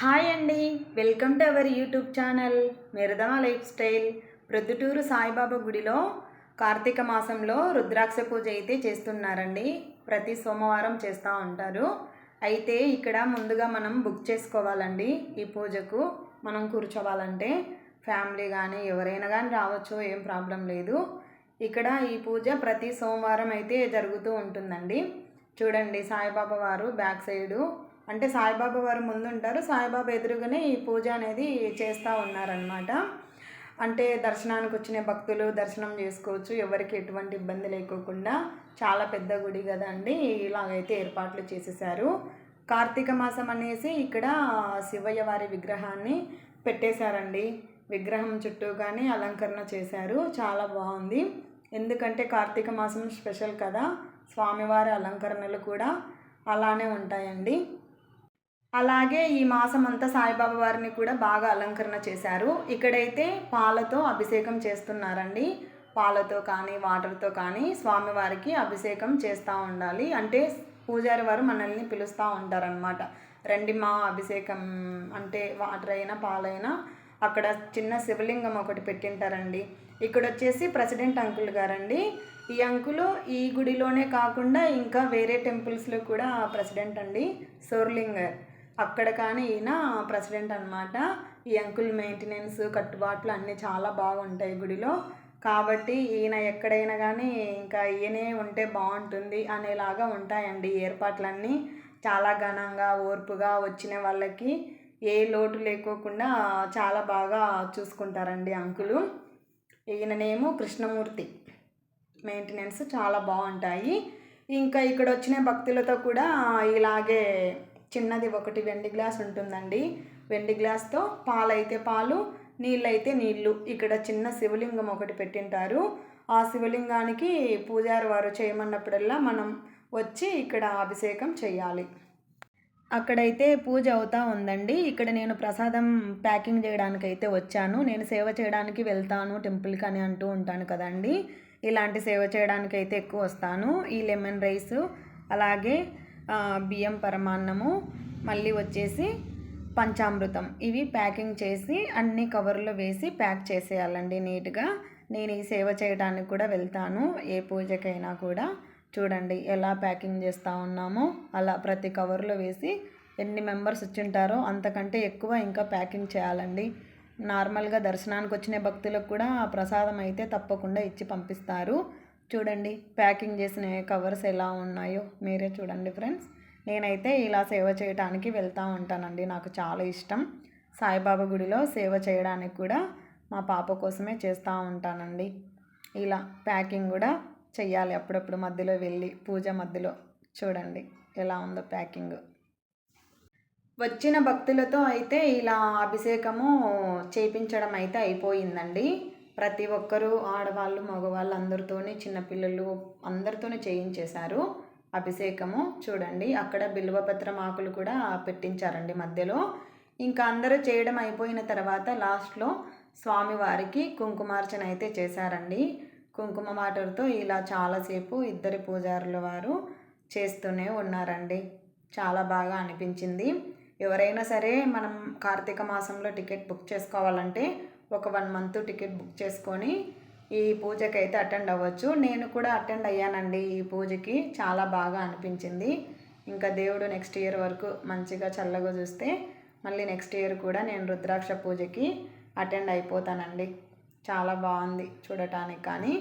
Hi అండి. Welcome to our YouTube channel మిరదమ life style. Proddatur Saibaba గుడిలో కార్తీక మాసంలో రుద్రాక్ష పూజ అయితే చేస్తున్నారండి. ప్రతి సోమవారం చేస్తూ ఉంటారు. అయితే ఇక్కడ ముందుగా మనం బుక్ చేసుకోవాలండి ఈ పూజకు. మనం కూర్చోవాలంటే ఫ్యామిలీ కానీ ఎవరైనా కానీ రావచ్చు ఏం ప్రాబ్లం లేదు. ఇక్కడ ఈ పూజ ప్రతి సోమవారం అయితే జరుగుతూ ఉంటుందండి. చూడండి సాయిబాబా వారు బ్యాక్ సైడు అంటే సాయిబాబా వారు ముందు ఉంటారు సాయిబాబా ఎదురుగానే ఈ పూజ అనేది చేస్తూ ఉన్నారనమాట అంటే దర్శనానికి వచ్చిన భక్తులు దర్శనం చేసుకోవచ్చు. ఎవరికి ఎటువంటి ఇబ్బంది లేకోకుండా చాలా పెద్ద గుడి కదా అండి. ఇలాగైతే ఏర్పాట్లు చేసేసారు కార్తీక మాసం అనేసి ఇక్కడ శివయ్య వారి విగ్రహాన్ని పెట్టేశారండి. విగ్రహం చుట్టూ కానీ అలంకరణ చేశారు. చాలా బాగుంది. ఎందుకంటే కార్తీక మాసం స్పెషల్ కదా. స్వామివారి అలంకరణలు కూడా అలానే ఉంటాయండి. అలాగే ఈ మాసం అంతా సాయిబాబా వారిని కూడా బాగా అలంకరణ చేశారు. ఇక్కడైతే పాలతో అభిషేకం చేస్తున్నారండి. పాలతో కానీ వాటర్తో కానీ స్వామివారికి అభిషేకం చేస్తూ ఉండాలి. అంటే పూజారి వారు మనల్ని పిలుస్తూ ఉంటారనమాట రండి మా అభిషేకం అంటే వాటర్ అయినా పాలైనా అక్కడ చిన్న శివలింగం ఒకటి పెట్టింటారండి. ఇక్కడ వచ్చేసి ప్రెసిడెంట్ అంకుల్ గారండి. ఈ అంకులు ఈ గుడిలోనే కాకుండా ఇంకా వేరే టెంపుల్స్లో కూడా ప్రెసిడెంట్ అండి సోర్లింగర్. అక్కడ కానీ ఈయన ప్రెసిడెంట్ అనమాట ఈ అంకుల్ మెయింటెనెన్స్ కట్టుబాట్లు అన్నీ చాలా బాగుంటాయి గుడిలో. కాబట్టి ఈయన ఎక్కడైనా కానీ ఇంకా ఈయనే ఉంటే బాగుంటుంది అనేలాగా ఉంటాయండి ఏర్పాట్లన్నీ. చాలా ఘనంగా ఓర్పుగా వచ్చిన వాళ్ళకి ఏ లోటు లేకోకుండా చాలా బాగా చూసుకుంటారండి అంకులు. ఈయననేమో కృష్ణమూర్తి. మెయింటెనెన్స్ చాలా బాగుంటాయి. ఇంకా ఇక్కడ వచ్చిన భక్తులతో కూడా ఇలాగే చిన్నది ఒకటి వెండి గ్లాస్ ఉంటుందండి. వెండి గ్లాస్తో పాలైతే పాలు నీళ్ళైతే నీళ్ళు. ఇక్కడ చిన్న శివలింగం ఒకటి పెట్టింటారు. ఆ శివలింగానికి పూజారి వారు చేయమన్నప్పుడల్లా మనం వచ్చి ఇక్కడ అభిషేకం చేయాలి అక్కడైతే పూజ అవుతా ఉందండి. ఇక్కడ నేను ప్రసాదం ప్యాకింగ్ చేయడానికి అయితే వచ్చాను. నేను సేవ చేయడానికి వెళ్తాను టెంపుల్కి అని అంటూ ఉంటాను కదండి. ఇలాంటి సేవ చేయడానికి అయితే ఎక్కువ వస్తాను. ఈ లెమన్ రైస్ అలాగే బియ్యం పరమాన్నము మళ్ళీ వచ్చేసి పంచామృతం. ఇవి ప్యాకింగ్ చేసి అన్ని కవర్లో వేసి ప్యాక్ చేసేయాలండి నీట్గా. నేను ఈ సేవ చేయడానికి కూడా వెళ్తాను ఏ పూజకైనా కూడా. చూడండి ఎలా ప్యాకింగ్ చేస్తూ ఉన్నామో అలా ప్రతి కవర్లో వేసి ఎన్ని మెంబర్స్ వచ్చింటారో అంతకంటే ఎక్కువ ఇంకా ప్యాకింగ్ చేయాలండి. నార్మల్గా దర్శనానికి వచ్చిన భక్తులకు కూడా ప్రసాదం అయితే తప్పకుండా ఇచ్చి పంపిస్తారు. చూడండి ప్యాకింగ్ చేసిన కవర్స్ ఎలా ఉన్నాయో మీరే చూడండి ఫ్రెండ్స్. నేనైతే ఇలా సేవ చేయడానికి వెళ్తూ ఉంటానండి నాకు చాలా ఇష్టం. సాయిబాబా గుడిలో సేవ చేయడానికి కూడా మా పాప కోసమే చేస్తూ ఉంటానండి. ఇలా ప్యాకింగ్ కూడా చెయ్యాలి అప్పుడప్పుడు మధ్యలో వెళ్ళి పూజ మధ్యలో చూడండి ఎలా ఉందో ప్యాకింగ్. వచ్చిన భక్తులతో అయితే ఇలా అభిషేకము చేయించడం అయితే అయిపోయిందండి. ప్రతి ఒక్కరూ ఆడవాళ్ళు మగవాళ్ళు అందరితోని చిన్నపిల్లలు అందరితోనే చేయించేశారు అభిషేకము. చూడండి అక్కడ బిల్వపత్రం ఆకులు కూడా పెట్టించారండి మధ్యలో. ఇంకా అందరూ చేయడం అయిపోయిన తర్వాత లాస్ట్లో స్వామివారికి కుంకుమార్చన అయితే చేశారండి. కుంకుమ వాటర్తో ఇలా చాలాసేపు ఇద్దరి పూజారుల వారు చేస్తూనే ఉన్నారండి. చాలా బాగా అనిపించింది. ఎవరైనా సరే మనం కార్తీక మాసంలో టికెట్ బుక్ చేసుకోవాలంటే ఒక వన్ మంత్ టికెట్ బుక్ చేసుకొని ఈ పూజకి అయితే అటెండ్ అవ్వచ్చు. నేను కూడా అటెండ్ అయ్యానండి ఈ పూజకి. చాలా బాగా అనిపించింది. ఇంకా దేవుడు నెక్స్ట్ ఇయర్ వరకు మంచిగా చల్లగా చూస్తే మళ్ళీ నెక్స్ట్ ఇయర్ కూడా నేను రుద్రాక్ష పూజకి అటెండ్ అయిపోతానండి. చాలా బాగుంది చూడటానికి కానీ.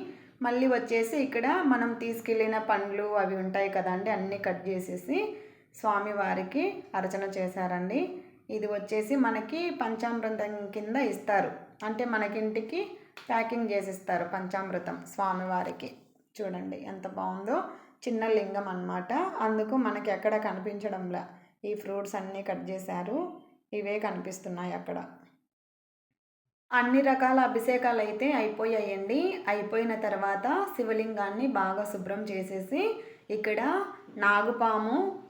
మళ్ళీ వచ్చేసి ఇక్కడ మనం తీసుకెళ్ళిన పండ్లు అవి ఉంటాయి కదండి అన్నీ కట్ చేసేసి స్వామివారికి అర్చన చేశారండి. ఇది వచ్చేసి మనకి పంచామృతం కింద ఇస్తారు. అంటే మనకింటికి ప్యాకింగ్ చేసిస్తారు పంచామృతం స్వామివారికి. చూడండి ఎంత బాగుందో చిన్న లింగం అనమాట అందుకు మనకి ఎక్కడ కనిపించడంలా. ఈ ఫ్రూట్స్ అన్నీ కట్ చేశారు. ఇవే కనిపిస్తున్నాయి అక్కడ. అన్ని రకాల అభిషేకాలు అయితే అయిపోయాయండి. అయిపోయిన తర్వాత శివలింగాన్ని బాగా శుభ్రం చేసేసి ఇక్కడ నాగుపాము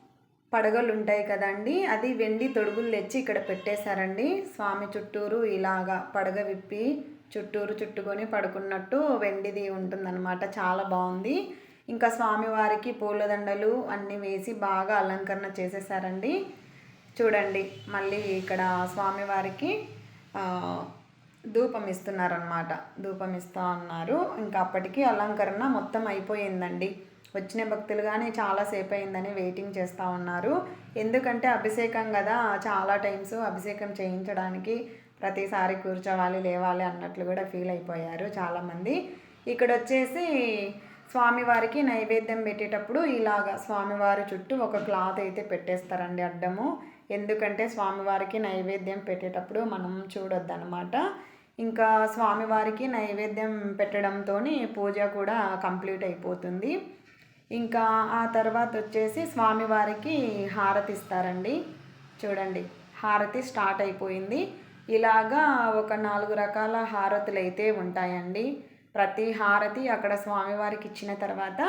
పడగలు ఉంటాయి కదండి. అది వెండి తొడుగులు తెచ్చి ఇక్కడ పెట్టేశారండి. స్వామి చుట్టూరు ఇలాగా పడగ విప్పి చుట్టూరు చుట్టుకొని పడుకున్నట్టు వెండిది ఉంటుందన్నమాట. చాలా బాగుంది. ఇంకా స్వామివారికి పూలదండలు అన్నీ వేసి బాగా అలంకరణ చేసేసారండి చూడండి మళ్ళీ ఇక్కడ స్వామివారికి ధూపం ఇస్తున్నారనమాట ధూపం ఇస్తా ఉన్నారు ఇంకా అప్పటికి అలంకరణ మొత్తం అయిపోయిందండి. వచ్చిన భక్తులు కానీ చాలాసేపు అయిందని వెయిటింగ్ చేస్తూ ఉన్నారు. ఎందుకంటే అభిషేకం కదా చాలా టైమ్స్ అభిషేకం చేయించడానికి ప్రతిసారి కూర్చోవాలి లేవాలి అన్నట్లు కూడా ఫీల్ అయిపోయారు చాలామంది. ఇక్కడ వచ్చేసి స్వామివారికి నైవేద్యం పెట్టేటప్పుడు ఇలాగా స్వామివారి చుట్టూ ఒక క్లాత్ అయితే పెట్టేస్తారండి అడ్డము. ఎందుకంటే స్వామివారికి నైవేద్యం పెట్టేటప్పుడు మనం చూడొద్దనమాట ఇంకా స్వామివారికి నైవేద్యం పెట్టడంతో పూజ కూడా కంప్లీట్ అయిపోతుంది. ఇంకా ఆ తర్వాత వచ్చేసి స్వామివారికి హారతి ఇస్తారండి చూడండి హారతి స్టార్ట్ అయిపోయింది. ఇలాగా ఒక నాలుగు రకాల హారతులు అయితే ఉంటాయండి. ప్రతి హారతి అక్కడ స్వామివారికి ఇచ్చిన తర్వాత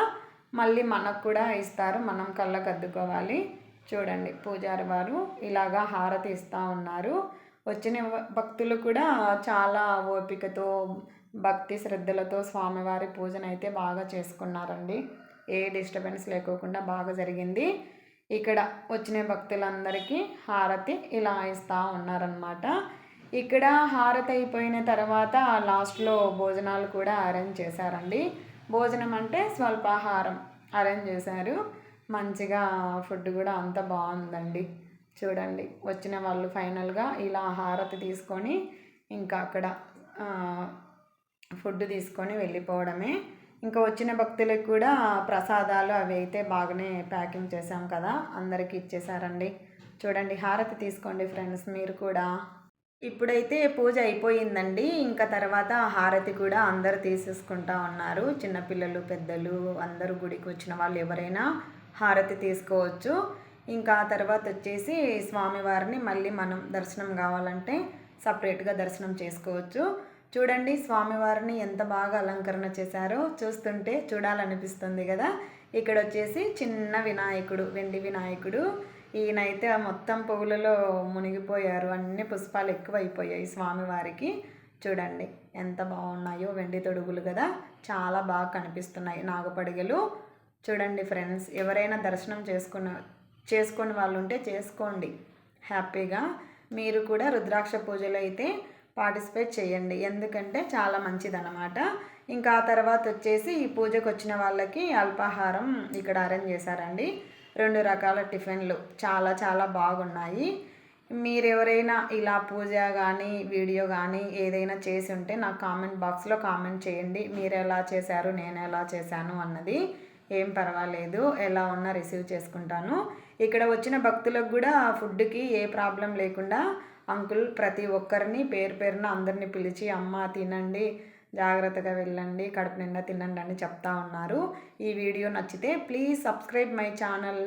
మళ్ళీ మనకు కూడా ఇస్తారు. మనం కళ్ళకు అద్దుకోవాలి చూడండి పూజారి వారు ఇలాగా హారతి ఇస్తూ ఉన్నారు. వచ్చిన భక్తులు కూడా చాలా ఓపికతో భక్తి శ్రద్ధలతో స్వామివారి పూజనైతే బాగా చేసుకున్నారండి. ఏ డిస్టర్బెన్స్ లేకోకుండా బాగా జరిగింది. ఇక్కడ వచ్చిన భక్తులందరికీ హారతి ఇలా ఇస్తూ ఉన్నారనమాట ఇక్కడ హారతి అయిపోయిన తర్వాత లాస్ట్లో భోజనాలు కూడా అరేంజ్ చేశారండి. భోజనం అంటే స్వల్పాహారం అరేంజ్ చేశారు. మంచిగా ఫుడ్ కూడా అంత బాగుందండి. చూడండి వచ్చిన వాళ్ళు ఫైనల్గా ఇలా హారతి తీసుకొని ఇంకా అక్కడ ఫుడ్ తీసుకొని వెళ్ళిపోవడమే. ఇంకా వచ్చిన భక్తులకు కూడా ప్రసాదాలు అవి అయితే బాగానే ప్యాకింగ్ చేసాం కదా అందరికీ ఇచ్చేసారండి చూడండి హారతి తీసుకోండి ఫ్రెండ్స్ మీరు కూడా. ఇప్పుడైతే పూజ అయిపోయిందండి. ఇంకా తర్వాత హారతి కూడా అందరు తీసేసుకుంటా ఉన్నారు. చిన్నపిల్లలు పెద్దలు అందరూ గుడికి వచ్చిన వాళ్ళు ఎవరైనా హారతి తీసుకోవచ్చు. ఇంకా తర్వాత వచ్చేసి స్వామివారిని మళ్ళీ మనం దర్శనం కావాలంటే సపరేట్గా దర్శనం చేసుకోవచ్చు. చూడండి స్వామివారిని ఎంత బాగా అలంకరణ చేశారో చూస్తుంటే చూడాలనిపిస్తుంది కదా. ఇక్కడ వచ్చేసి చిన్న వినాయకుడు వెండి వినాయకుడు. ఈయనైతే మొత్తం పువ్వులలో మునిగిపోయారు. అన్ని పుష్పాలు ఎక్కువైపోయాయి స్వామివారికి. చూడండి ఎంత బాగున్నాయో వెండి తొడుగులు కదా. చాలా బాగా కనిపిస్తున్నాయి నాగపడిగలు. చూడండి ఫ్రెండ్స్ ఎవరైనా దర్శనం చేసుకున్న చేసుకుని వాళ్ళు ఉంటే చేసుకోండి. హ్యాపీగా. మీరు కూడా రుద్రాక్ష పూజలో అయితే పార్టిసిపేట్ చేయండి. ఎందుకంటే చాలా మంచిదన్నమాట. ఇంకా ఆ తర్వాత వచ్చేసి ఈ పూజకు వచ్చిన వాళ్ళకి అల్పాహారం ఇక్కడ అరేంజ్ చేశారండి. రెండు రకాల టిఫిన్లు చాలా చాలా బాగున్నాయి. మీరు ఎవరైనా ఇలా పూజ కానీ వీడియో కానీ ఏదైనా చేసి ఉంటే నాకు కామెంట్ బాక్స్లో కామెంట్ చేయండి. మీరు ఎలా చేశారు నేను ఎలా చేశాను అన్నది ఏం పర్వాలేదు. ఎలా ఉన్నా రిసీవ్ చేసుకుంటాను. ఇక్కడ వచ్చిన భక్తులకు కూడా ఫుడ్కి ఏ ప్రాబ్లం లేకుండా అంకుల్ ప్రతి ఒక్కరిని పేరు పేరున అందరినీ పిలిచి అమ్మ తినండి జాగ్రత్తగా వెళ్ళండి కడుపు నిండా తినండి అని చెప్తా ఉన్నారు. ఈ వీడియో నచ్చితే ప్లీజ్ సబ్స్క్రైబ్ మై ఛానల్.